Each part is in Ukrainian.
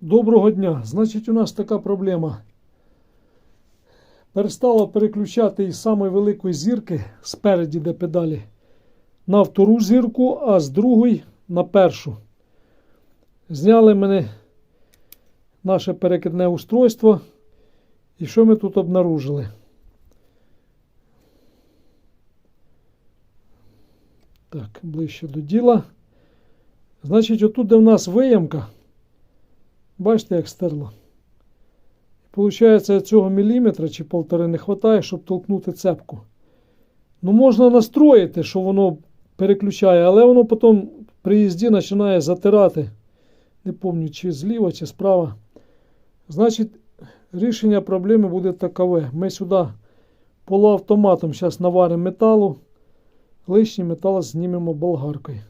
Доброго дня. Значить, у нас така проблема. Перестало переключати із самої великої зірки спереді, де педалі, на втору зірку, а з другої на першу. Зняли мене наше перекидне устройство. І що ми тут обнаружили? Так, ближче до діла. Значить, отут, де в нас виямка, бачите, як стерло. Получається, цього міліметра чи полтори не вистачає, щоб толкнути цепку. Ну, можна настроїти, що воно переключає, але воно потім при їзді починає затирати. Не пам'ятаю, чи зліва, чи справа. Значить, рішення проблеми буде такове. Ми сюди полуавтоматом зараз наваримо металу, лишній метал знімемо болгаркою.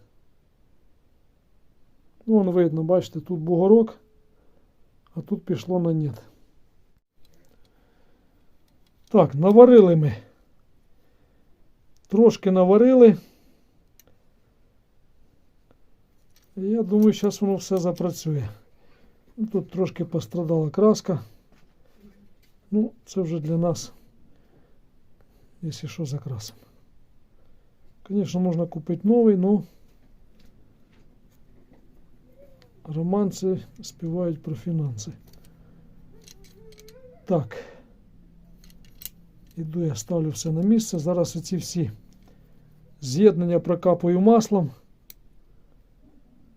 Ну, вон видно, бачите, тут бугорок, а тут пішло на нет. Так, наварили ми. Трошки наварили. І Я думаю, зараз воно все запрацює. Ну, Тут трошки пострадала краска. Ну, це вже для нас, якщо що, закрасимо. Звісно, можна купити новий, але романці співають про фінанси. Так. Іду я ставлю все на місце. Зараз оці всі з'єднання прокапую маслом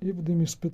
і будемо іспитувати.